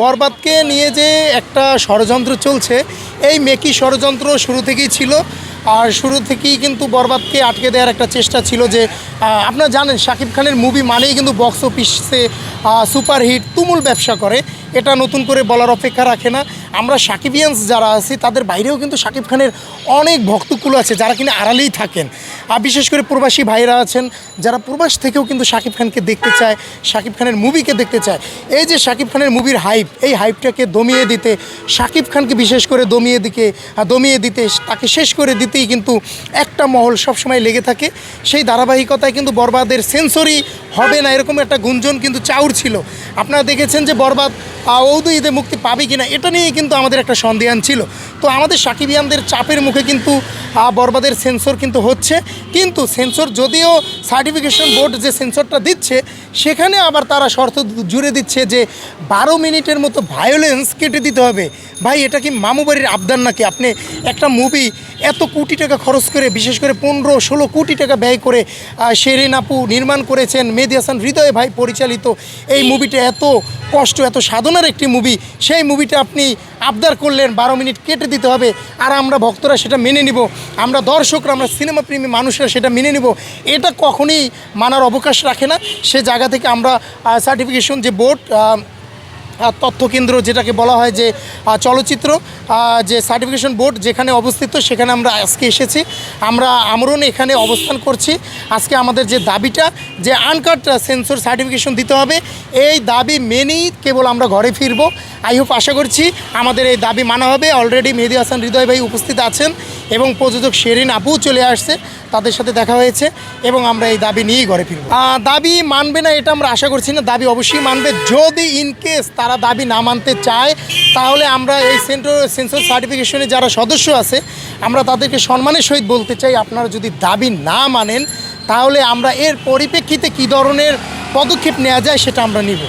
বরবাদকে নিয়ে যে একটা ষড়যন্ত্র চলছে, এই মেকি ষড়যন্ত্র শুরু থেকেই ছিল। আর শুরু থেকেই কিন্তু বরবাদকে আটকে দেওয়ার একটা চেষ্টা ছিল যে আপনারা জানেন শাকিব খানের মুভি মানেই কিন্তু বক্স অফিসে সুপারহিট, তুমুল ব্যবসা করে। এটা নতুন করে বলার অপেক্ষা রাখে না। আমরা সাকিবিয়ান্স যারা আছি, তাদের বাইরেও কিন্তু শাকিব খানের অনেক ভক্তকুল আছে, যারা কিনা আড়ালেই থাকেন। আর বিশেষ করে প্রবাসী ভাইরা আছেন, যারা প্রবাস থেকেও কিন্তু শাকিব খানকে দেখতে চায়, শাকিব খানের মুভিকে দেখতে চায়। এই যে শাকিব খানের মুভির হাইপ এই হাইপটাকে দমিয়ে দিতে, শাকিব খানকে বিশেষ করে দমিয়ে দিকে দমিয়ে দিতে, তাকে শেষ করে দিতেই কিন্তু একটা মহল সবসময় লেগে থাকে। সেই ধারাবাহিকতায় কিন্তু বরবাদের সেন্সরি হবে না, এরকম একটা গুঞ্জন কিন্তু চাউর ছিল। আপনারা দেখেছেন যে বরবাদ ঔদ ঈদে মুক্তি পাবে কিনা, এটা নিয়ে কিন্তু আমাদের একটা সন্দেহান ছিল। তো আমাদের সাকিবিয়ানদের চাপের মুখে কিন্তু বরবাদের সেন্সর কিন্তু হচ্ছে। কিন্তু সেন্সর যদিও সার্টিফিকেশন বোর্ড যে সেন্সরটা দিচ্ছে সেখানে আবার তারা শর্ত জুড়ে দিচ্ছে যে বারো মিনিটের মতো ভায়োলেন্স কেটে দিতে হবে। ভাই এটা কি মামু বাড়ির আবদার নাকি? আপনি একটা মুভি এত কোটি টাকা খরচ করে বিশেষ করে পনেরো ষোলো কোটি টাকা ব্যয় করে শেরিন আপু নির্মাণ করেছেন মেহেদি হাসান হৃদয় ভাই পরিচালিত এই মুভিটা এত কষ্ট এত সাধনার একটি মুভি সেই মুভিটা আপনি আবদার করলেন, বারো মিনিট কেটে দিতে হবে। আর আমরা ভক্তরা সেটা মেনে নিব। আমরা দর্শকরা, আমরা সিনেমা প্রেমী মানুষরা সেটা মেনে নিব। এটা কখনই মানার অবকাশ রাখে না। সে জায়গা থেকে আমরা সার্টিফিকেশন যে বোর্ড তথ্য কেন্দ্র যেটাকে বলা হয় যে চলচ্চিত্র যে সার্টিফিকেশন বোর্ড যেখানে অবস্থিত সেখানে আমরা আজকে এসেছি। আমরা আমরণ এখানে অবস্থান করছি। আজকে আমাদের যে দাবিটা যে আনকাট সেন্সর সার্টিফিকেশন দিতে হবে, এই দাবি মেনেই কেবল আমরা ঘরে ফিরব। আই হোপ আশা করছি আমাদের এই দাবি মানা হবে। অলরেডি মেহেদি হাসান হৃদয় ভাই উপস্থিত আছেন। এবং প্রযোজক শেরিন আপু চলে আসছে, তাদের সাথে দেখা হয়েছে এবং আমরা এই দাবি নিয়েই ঘরে ফিরব। দাবি মানবে না এটা আমরা আশা করছি না, দাবি অবশ্যই মানবে। যদি ইন কেস তারা দাবি না মানতে চায়, তাহলে আমরা এই সেন্টর সেন্সর সার্টিফিকেশনে যারা সদস্য আছে, আমরা তাদেরকে সম্মানের সহিত বলতে চাই, আপনারা যদি দাবি না মানেন, তাহলে আমরা এর পরিপ্রেক্ষিতে কী ধরনের পদক্ষেপ নেওয়া যায় সেটা আমরা নিব।